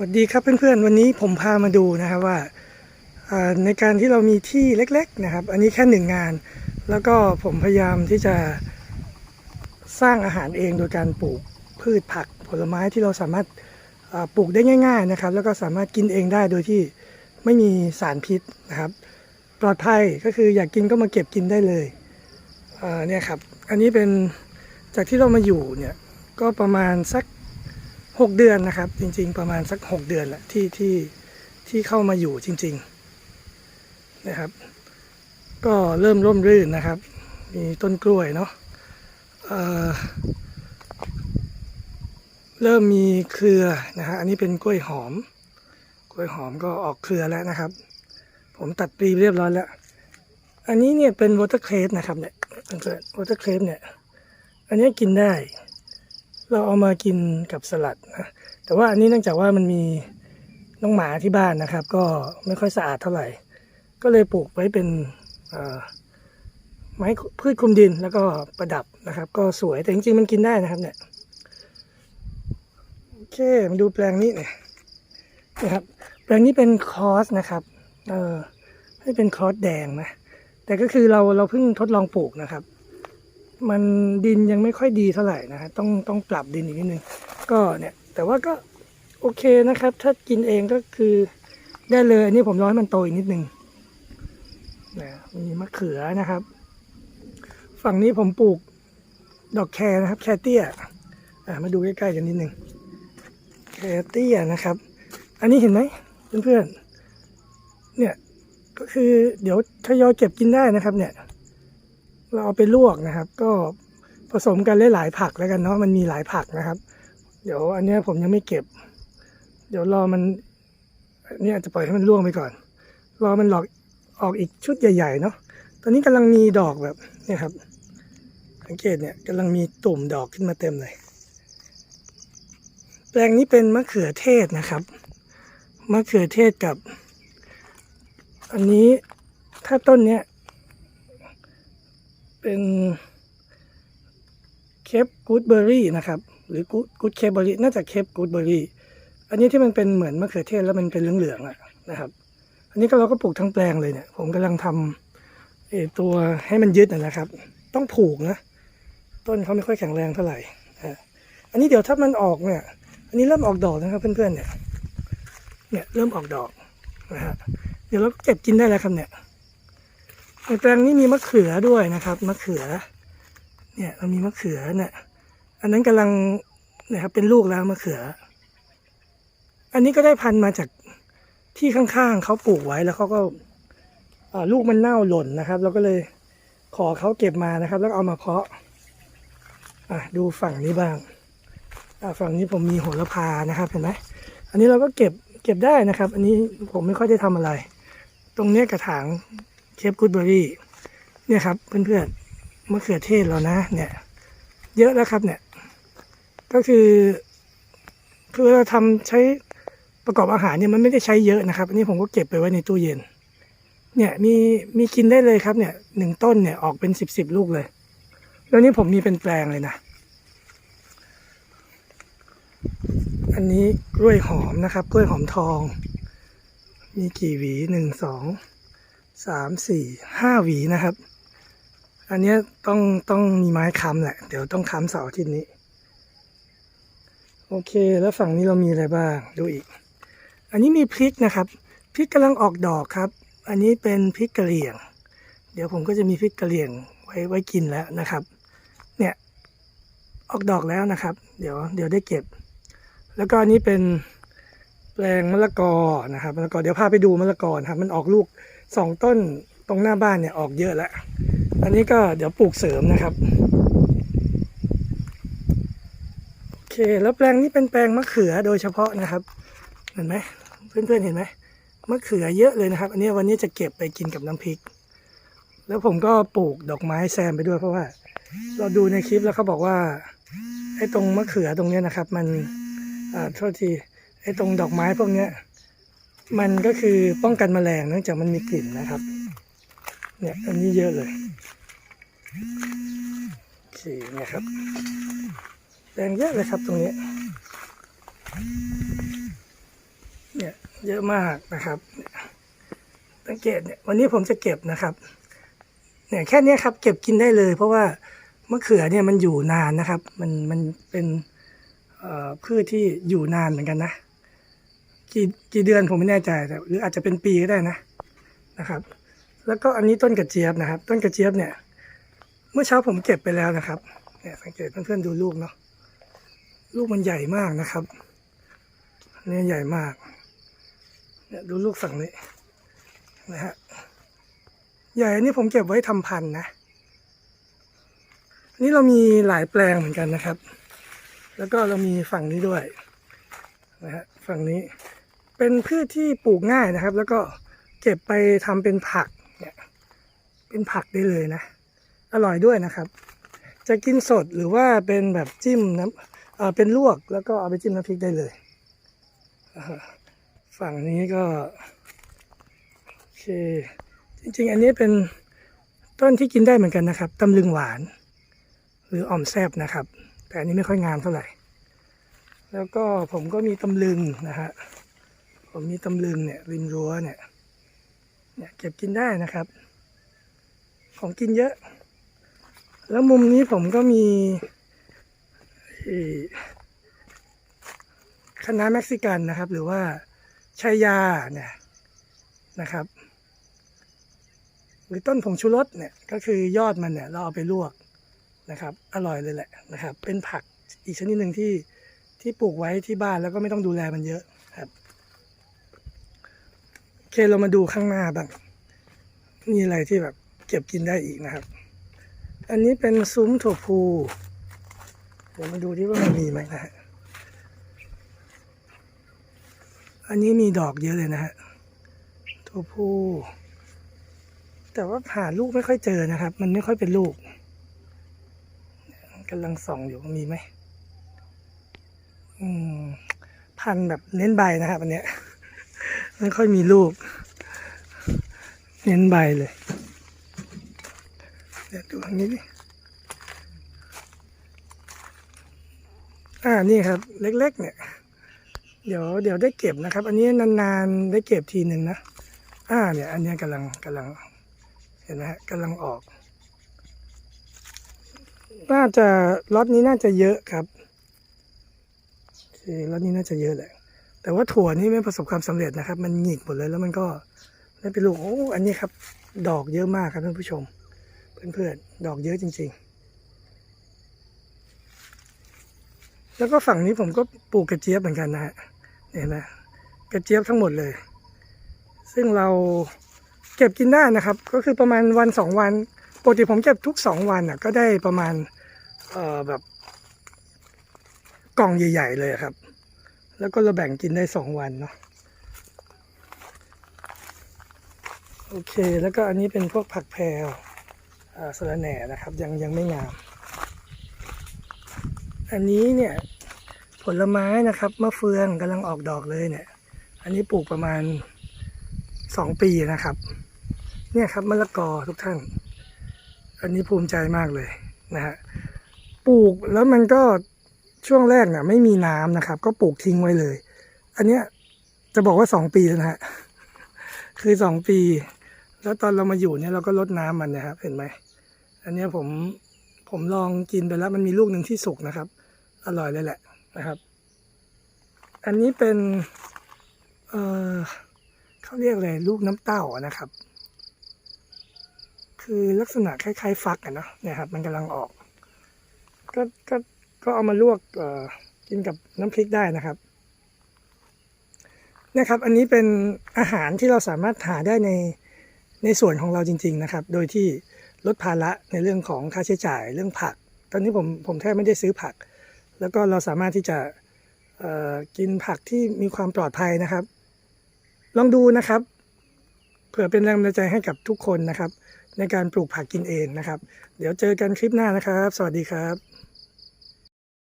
สวัสดีครับเพื่อนๆ วันนี้ผมพามาดูนะครับว่าในการที่เรามีที่เล็กๆนะครับ อันนี้แค่หนึ่งงาน แล้วก็ผมพยายามที่จะสร้างอาหารเองโดยการปลูกพืชผักผลไม้ที่เราสามารถปลูกได้ง่าย ๆนะครับ แล้วก็สามารถกินเองได้โดยที่ไม่มีสารพิษนะครับ ปลอดภัยก็คืออยากกินก็มาเก็บกินได้เลยเนี่ยครับ อันนี้เป็นจากที่เรามาอยู่เนี่ยก็ประมาณสัก หกเดือนนะครับ จริง ๆ ประมาณสักหกเดือนแหละที่ที่ที่เข้ามาอยู่จริง ๆนะครับ ก็เริ่มร่มรื่นนะครับ มีต้นกล้วยเนาะเเริ่มมีเครือนะฮะอันนี้เป็นกล้วยหอม กล้วยหอมก็ออกเครือแล้วนะครับ ผมตัดปลีเรียบร้อยแล้ว อันนี้เนี่ยเป็นวอเตอร์เครสนะครับเนี่ยวอเตอร์เครสเนี่ย อันนี้กินได้ เราเอามากินกับสลัดนะแต่ว่าอันนี้เนื่องจากว่ามันมีน้องหมาที่บ้านนะครับ ก็ไม่ค่อยสะอาดเท่าไหร่ ก็เลยปลูกไว้เป็นไม้พืชคลุมดินแล้วก็ประดับนะครับ ก็สวยแต่จริงๆมันกินได้นะครับ เนี่ยโอเคมาดูแปลงนี้หน่ยนะครับแปลงนี้เป็นคอสนะครับเออให้เป็นคอสแดงนะแต่ก็คือเราเราเพิ่งทดลองปลูกนะครับ มันดินยังไม่ค่อยดีเท่าไหร่นะฮะต้องต้องปรับดินอีกนิดนึงก็เนี่ย แต่ว่าก็โอเคนะครับ ถ้ากินเองก็คือได้เลยอันนี้ผมรอให้มันโตอีกนิดนึงนะมีมะเขือนะครับ ฝั่งนี้ผมปลูกดอกแครนะครับ แครเตี้ยอะมาดูใกล้ๆกันนิดนึงแครเตี้ยนะครับ อันนี้เห็นไหมเพื่อนๆเนี่ยก็คือเดี๋ยวทยอยเก็บกินได้นะครับ เนี่ย เราเอาไปลวกนะครับ ก็ผสมกันหลายๆผักแล้วกันเนาะมันมีหลายผักนะครับ เดี๋ยวอันนี้ผมยังไม่เก็บ เดี๋ยวรอมันเนี่ยจะปล่อยให้มันร่วงไปก่อน รอมันหลอกออกอีกชุดใหญ่ๆเนาะตอนนี้กำลังมีดอกแบบเนี่ยครับ สังเกตเนี่ยกำลังมีตุ่มดอกขึ้นมาเต็มเลย แปลงนี้เป็นมะเขือเทศนะครับมะเขือเทศกับ อันนี้ถ้าต้นเนี้ย เป็นเคปกูดเบอร์รี่นะครับ หรือกูดกูดเคปเบอร์รี่น่าจะเคปกูดเบอร์รี่อันนี้ที่มันเป็นเหมือนมะเขือเทศแล้วมันเป็นเหลืองๆอะนะครับ อันนี้ก็เราก็ปลูกทั้งแปลงเลยเนี่ย ผมกำลังทำเอตัวให้มันยึดนะครับ ต้องผูกนะ ต้นเขาไม่ค่อยแข็งแรงเท่าไหร่อันนี้เดี๋ยวถ้ามันออกเนี่ย อันนี้เริ่มออกดอกนะครับ เพื่อนๆเนี่ย เนี่ยเริ่มออกดอกนะฮะเดี๋ยวเราก็เก็บกินได้แล้วครับเนี่ย ในแปลงนี้มีมะเขือด้วยนะครับ มะเขือ เนี่ยเรามีมะเขือเนี่ยอันนั้นกำลังนี่ยครับเป็นลูกแล้วมะเขือ อันนี้ก็ได้พันธุ์มาจากที่ข้างๆเขาปลูกไว้แล้วเขาก็ลูกมันเน่าหล่นนะครับเราก็เลยขอเขาเก็บมานะครับ แล้วเอามาเพาะอะดูฝั่งนี้บ้างอะฝั่งนี้ผมมีโหระพานะครับเห็นไหมอันนี้เราก็เก็บเก็บได้นะครับ อันนี้ผมไม่ค่อยได้ทำอะไร ตรงเนี้ยกระถาง เคปกูดเบอรี่เนี่ยครับเพื่อนๆมะเขือเทศเรานะ เนี่ย เยอะแล้วครับเนี่ย ก็คือ คือเราทำใช้ประกอบอาหารเนี่ยมันไม่ได้ใช้เยอะนะครับอันนี้ผมก็เก็บไปไว้ในตู้เย็น เนี่ยมีมีกินได้เลยครับเนี่ยหนึ่งต้นเนี่ยออกเป็นสิบสิบลูกเลย แล้วนี่ผมมีเป็นแปลงเลยนะ อันนี้กล้วยหอมนะครับ กล้วยหอมทอง มีกี่หวีหนึ่งสอง สามสี่ห้าหวีนะครับ อันนี้ต้องต้องมีไม้ค้ำแหละ เดี๋ยวต้องค้ำเสาทิตย์นี้ โอเคแล้วฝั่งนี้เรามีอะไรบ้างดูอีก อันนี้มีพริกนะครับพริกกำลังออกดอกครับ อันนี้เป็นพริกกะเหรี่ยง เดี๋ยวผมก็จะมีพริกกะเหรี่ยงไว้ไว้กินแล้วนะครับ เนี่ยออกดอกแล้วนะครับ เดี๋ยวเดี๋ยวได้เก็บ แล้วก็อันนี้เป็นแปลงมะละกอนะครับมะละกอเดี๋ยวพาไปดูมะละกอนะครับมันออกลูก สองต้นตรงหน้าบ้านเนี่ยออกเยอะแล้ว อันนี้ก็เดี๋ยวปลูกเสริมนะครับ โอเค แล้วแปลงนี้เป็นแปลงมะเขือโดยเฉพาะนะครับ เห็นไหมเพื่อนๆเห็นไหมมะเขือเยอะเลยนะครับ อันนี้วันนี้จะเก็บไปกินกับน้ำพริก แล้วผมก็ปลูกดอกไม้แซมไปด้วยเพราะว่า เราดูในคลิปแล้วเขาบอกว่าไอ้ตรงมะเขือตรงเนี้ยนะครับ มันอ่าโทษทีไอ้ตรงดอกไม้พวกเนี้ย มันก็คือป้องกันแมลงเนื่องจากมันมีกลิ่นนะครับ เนี่ยอันนี้เยอะเลยโอเคนี่ยครับแรงเยอะเลยครับตรงนี้ เนี่ยเยอะมากนะครับสังเกตเนี่ยวันนี้ผมจะเก็บนะครับ เนี่ยแค่นี้ครับ เก็บกินได้เลย เพราะว่ามะเขือเนี่ยมันอยู่นานนะครับ มันมันเป็นพืชที่อยู่นานเหมือนกันนะ กี่กี่เดือนผมไม่แน่ใจแต่หรืออาจจะเป็นปีก็ได้นะนะครับ แล้วก็อันนี้ต้นกระเจี๊ยบนะครับ ต้นกระเจี๊ยบเนี่ย เมื่อเช้าผมเก็บไปแล้วนะครับเนี่ยสังเกตเพื่อนๆดูลูกเนาะลูกมันใหญ่มากนะครับเนี่ยใหญ่มากเนี่ยดูลูกฝั่งนี้นะฮะใหญ่อันนี้ผมเก็บไว้ทำพันธุ์นะอันนี้เรามีหลายแปลงเหมือนกันนะครับ แล้วก็เรามีฝั่งนี้ด้วยนะฮะฝั่งนี้ เป็นพืชที่ปลูกง่ายนะครับ แล้วก็เก็บไปทำเป็นผักเนี่ยเป็นผักได้เลยนะ อร่อยด้วยนะครับ จะกินสดหรือว่าเป็นแบบจิ้มน้ำเอ่อเป็นลวกแล้วก็เอาไปจิ้มน้ำพริกได้เลยอ่าฝั่งนี้ก็โอเคจริงๆ อันนี้เป็นต้นที่กินได้เหมือนกันนะครับตำลึงหวาน หรืออ่อมแซบนะครับ แต่อันนี้ไม่ค่อยงามเท่าไหร่ แล้วก็ผมก็มีตำลึงนะฮะ ผมมีตำลึงเนี่ย ริมรั้วเนี่ย เนี่ยเก็บกินได้นะครับ ของกินเยอะ แล้วมุมนี้ผมก็มีคณะเม็กซิกันนะครับ หรือว่าชายาเนี่ยนะครับ หรือต้นผงชูรสเนี่ย ก็คือยอดมันเนี่ย เราเอาไปลวกนะครับ อร่อยเลยแหละนะครับ เป็นผักอีกชนิดหนึ่งที่ที่ปลูกไว้ที่บ้านแล้วก็ไม่ต้องดูแลมันเยอะ เคเรามาดูข้างหน้าบ้างมีอะไรที่แบบเก็บกินได้อีกนะครับ อันนี้เป็นซุ้มถั่วพูเดี๋ยวมาดูที่ว่ามันมีไหมนะฮะอันนี้มีดอกเยอะเลยนะฮะถั่วพูแต่ว่าหาลูกไม่ค่อยเจอนะครับ มันไม่ค่อยเป็นลูกกำลังส่องอยู่มีไหมอืมพันธุ์แบบเน้นใบนะครับอันเนี้ยไม่ค่อยมีลูก เน้นใบเลยเดี๋ยวดูอันนี้ดิอ่านี่ครับ เล็กๆ เนี่ย เดี๋ยวเดี๋ยวได้เก็บนะครับ อันนี้นานๆได้เก็บทีหนึ่งนะอ่าเนี่ยอันนี้กำลังกำลัง เห็นไหมฮะกำลังออก น่าจะล็อตนี้น่าจะเยอะครับคล็อตนี้น่าจะเยอะแหละแต่ว่าถั่วนี่ไม่ประสบความสำเร็จนะครับ มันหงิกหมดเลยแล้วมันก็ ไม่เป็นลูกโอ้อันนี้ครับ ดอกเยอะมากครับท่านผู้ชม เพื่อนๆ ดอกเยอะจริง ๆ แล้วก็ฝั่งนี้ผมก็ปลูกกระเจี๊ยบเหมือนกันนะฮะเห็นไหมกระเจี๊ยบทั้งหมดเลย ซึ่งเราเก็บกินได้นะครับ ก็คือประมาณวันสองวันปกติผมเก็บทุกสองวันอะ ก็ได้ประมาณเอ่อแบบกล่องใหญ่ ๆ เลยครับ แล้วก็เราแบ่งกินได้สองวันเนาะ โอเค แล้วก็อันนี้เป็นพวกผักแพรวอ่าสระแหน่นะครับ ยังยังไม่งาม อันนี้เนี่ยผลไม้นะครับมะเฟืองกำลังออกดอกเลยเนี่ย อันนี้ปลูกประมาณสองปีนะครับ เนี่ยครับมะละกอทุกท่าน อันนี้ภูมิใจมากเลยนะฮะปลูกแล้วมันก็ช่วงแรกเนี่ยไม่มีน้ำนะครับ ก็ปลูกทิ้งไว้เลย อันเนี้ยจะบอกว่าสองปีแล้วนะฮะคือสองปี แล้วตอนเรามาอยู่เนี่ยเราก็ลดน้ำมันนะครับ เห็นไหมอันนี้ผมผมลองกินไปแล้วมันมีลูกหนึ่งที่สุกนะครับ อร่อยเลยแหละนะครับ อันนี้เป็นเออเขาเรียกอะไรลูกน้ำเต้านะครับ คือลักษณะคล้ายๆ ฟักอะเนาะเนี่ยครับ มันกำลังออก ก็ก็ก็เอามาลวกเอ่อกินกับน้ำพริกได้นะครับนี่ครับ อันนี้เป็นอาหารที่เราสามารถหาได้ใน ในส่วนของเราจริง ๆนะครับ โดยที่ลดภาระในเรื่องของค่าใช้จ่ายเรื่องผัก ตอนนี้ผมผมแทบไม่ได้ซื้อผัก แล้วก็เราสามารถที่จะกินผักที่มีความปลอดภัยนะครับ ลองดูนะครับ เผื่อเป็นแรงบันดาลใจให้กับทุกคนนะครับ ในการปลูกผักกินเองนะครับ เดี๋ยวเจอกันคลิปหน้านะครับ สวัสดีครับ